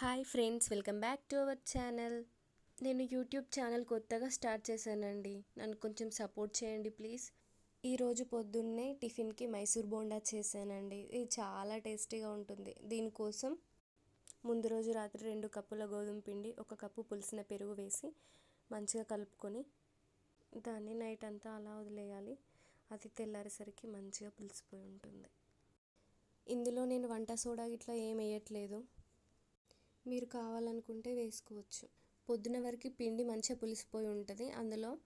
Hi friends welcome back to our channel. నేను YouTube channel కొత్తగా start చేశానండి. నన్ను కొంచెం సపోర్ట్ చేయండి ప్లీజ్. ఈరోజు పొద్దున్నే టిఫిన్కి మైసూర్ బోండా చేశానండి. ఇది చాలా టేస్టీగా ఉంటుంది. దీనికోసం ముందు రోజు రాత్రి రెండు కప్పుల గోధుమ పిండి ఒక కప్పు పులిసిన పెరుగు వేసి మంచిగా కలుపుకొని దాన్ని నైట్ అంతా అలా వదిలేయాలి. అది తెల్లారేసరికి మంచిగా పులిసిపోయి ఉంటుంది. ఇందులో నేను వంట సోడా ఇట్లా ఏం వేయట్లేదు. మీరు కావాలనుకుంటే వేసుకోవచ్చు. పొద్దున వరకు పిండి మంచిగా పులిసిపోయి ఉంటుంది. అందులో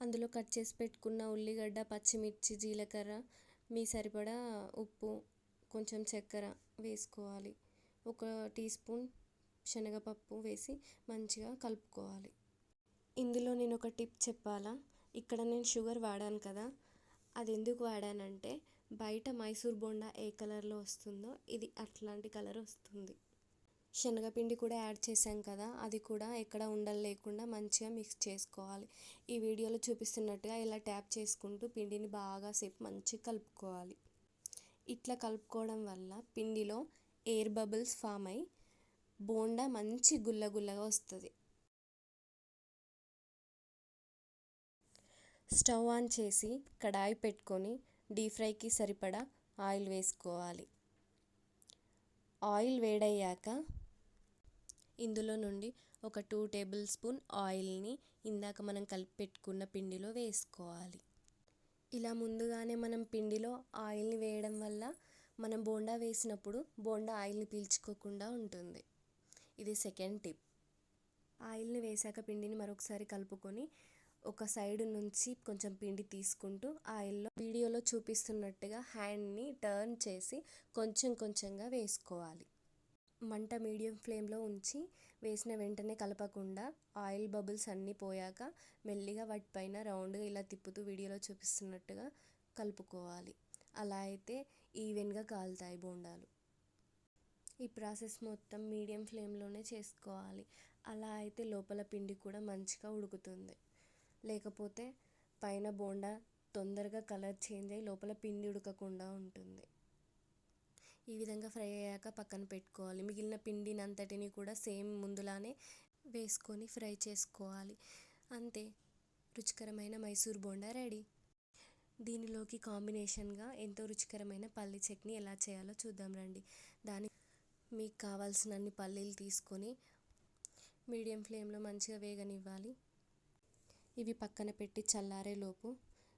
అందులో కట్ చేసి పెట్టుకున్న ఉల్లిగడ్డ పచ్చిమిర్చి జీలకర్ర మీ సరిపడా ఉప్పు కొంచెం చక్కెర వేసుకోవాలి. ఒక టీ స్పూన్ శనగపప్పు వేసి మంచిగా కలుపుకోవాలి. ఇందులో నేను ఒక టిప్ చెప్పాలా? ఇక్కడ నేను షుగర్ వాడాను కదా. అది ఎందుకు వాడానంటే బయట మైసూర్ బోండా ఏ కలర్లో వస్తుందో ఇది అట్లాంటి కలర్ వస్తుంది. శనగపిండి కూడా యాడ్ చేసాం కదా అది కూడా ఎక్కడ ఉండలు లేకుండా మంచిగా మిక్స్ చేసుకోవాలి. ఈ వీడియోలో చూపిస్తున్నట్టుగా ఇలా ట్యాప్ చేసుకుంటూ పిండిని బాగా సేపు మంచిగా కలుపుకోవాలి. ఇట్లా కలుపుకోవడం వల్ల పిండిలో ఎయిర్ బబుల్స్ ఫామ్ అయి బోండా మంచి గుల్లగుల్లగా వస్తుంది. స్టవ్ ఆన్ చేసి కడాయి పెట్టుకొని డీప్ ఫ్రైకి సరిపడా ఆయిల్ వేసుకోవాలి. ఆయిల్ వేడయ్యాక ఇందులో నుండి ఒక టూ టేబుల్ స్పూన్ ఆయిల్ని ఇందాక మనం కలిపి పెట్టుకున్న పిండిలో వేసుకోవాలి. ఇలా ముందుగానే మనం పిండిలో ఆయిల్ని వేయడం వల్ల మనం బోండా వేసినప్పుడు బోండా ఆయిల్ని పీల్చుకోకుండా ఉంటుంది. ఇది సెకండ్ టిప్. ఆయిల్ని వేసాక పిండిని మరొకసారి కలుపుకొని ఒక సైడ్ నుంచి కొంచెం పిండి తీసుకుంటూ ఆయిల్లో వీడియోలో చూపిస్తున్నట్టుగా హ్యాండ్ని టర్న్ చేసి కొంచెం కొంచెంగా వేసుకోవాలి. మంట మీడియం ఫ్లేమ్లో ఉంచి వేసిన వెంటనే కలపకుండా ఆయిల్ బబుల్స్ అన్నీ పోయాక మెల్లిగా వాటిపైన రౌండ్గా ఇలా తిప్పుతూ వీడియోలో చూపిస్తున్నట్టుగా కలుపుకోవాలి. అలా అయితే ఈవెన్గా కాలుతాయి బోండాలు. ఈ ప్రాసెస్ మొత్తం మీడియం ఫ్లేమ్లోనే చేసుకోవాలి. అలా అయితే లోపల పిండి కూడా మంచిగా ఉడుకుతుంది. లేకపోతే పైన బోండా తొందరగా కలర్ చేంజ్ అయ్యి లోపల పిండి ఉడకకుండా ఉంటుంది. ఈ విధంగా ఫ్రై అయ్యాక పక్కన పెట్టుకోవాలి. మిగిలిన పిండినంతటిని కూడా సేమ్ ముందులానే వేసుకొని ఫ్రై చేసుకోవాలి. అంతే. రుచికరమైన మైసూర్ బోండా రెడీ. దీనిలోకి కాంబినేషన్గా ఎంతో రుచికరమైన పల్లి చట్నీ ఎలా చేయాలో చూద్దాం రండి. దాని మీకు కావాల్సినన్ని పల్లీలు తీసుకొని మీడియం ఫ్లేమ్లో మంచిగా వేగనివ్వాలి. ఇవి పక్కన పెట్టి చల్లారేలోపు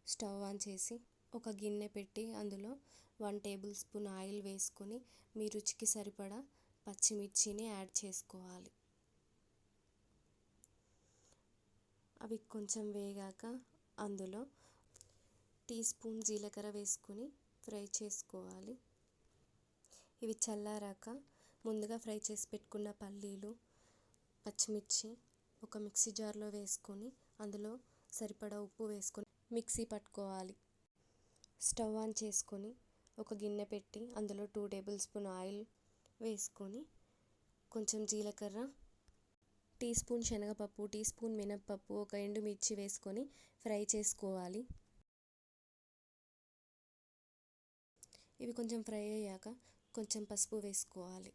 స్టవ్ ఆన్ చేసి ఒక గిన్నె పెట్టి అందులో వన్ టేబుల్ స్పూన్ ఆయిల్ వేసుకొని మీ రుచికి సరిపడా పచ్చిమిర్చిని యాడ్ చేసుకోవాలి. అవి కొంచెం వేగాక అందులో టీ స్పూన్ జీలకర్ర వేసుకొని ఫ్రై చేసుకోవాలి. ఇవి చల్లారాక ముందుగా ఫ్రై చేసి పెట్టుకున్న పల్లీలు పచ్చిమిర్చి ఒక మిక్సీ జార్లో వేసుకొని అందులో సరిపడా ఉప్పు వేసుకొని మిక్సీ పట్టుకోవాలి. స్టవ్ ఆన్ చేసుకొని ఒక గిన్నె పెట్టి అందులో టూ టేబుల్ స్పూన్ ఆయిల్ వేసుకొని కొంచెం జీలకర్ర టీ స్పూన్ శనగపప్పు టీ స్పూన్ మినప్పప్పు ఒక ఎండుమిర్చి వేసుకొని ఫ్రై చేసుకోవాలి. ఇవి కొంచెం ఫ్రై అయ్యాక కొంచెం పసుపు వేసుకోవాలి.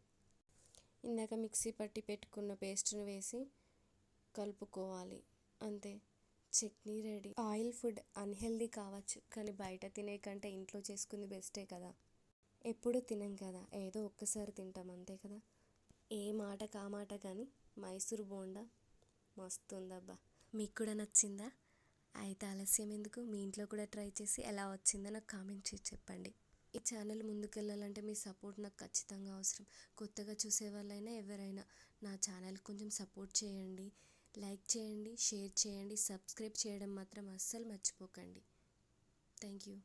ఇందాక మిక్సీ పట్టి పెట్టుకున్న పేస్ట్ని వేసి కలుపుకోవాలి. అంతే. Chutney ready. Oil food unhealthy కావచ్చు కానీ బయట తినే కంటే ఇంట్లో చేసుకుంది బెస్టే కదా. ఎప్పుడు తినం కదా ఏదో ఒక్కసారి తింటాం అంతే కదా. ఏ మాట కా మాట కానీ మైసూర్ బోండా మస్తు ఉందబ్బా మీకు కూడా నచ్చిందా? అయితే ఆలస్యం ఎందుకు? మీ ఇంట్లో కూడా ట్రై చేసి ఎలా వచ్చిందో నాకు కామెంట్ చేసి చెప్పండి. ఈ ఛానల్ ముందుకెళ్ళాలంటే మీ సపోర్ట్ నాకు ఖచ్చితంగా అవసరం. కొత్తగా చూసే వాళ్ళైనా ఎవరైనా నా ఛానల్ కొంచెం సపోర్ట్ చేయండి. లైక్ చేయండి షేర్ చేయండి సబ్స్క్రైబ్ చేయడం మాత్రం అస్సలు మర్చిపోకండి. Thank you.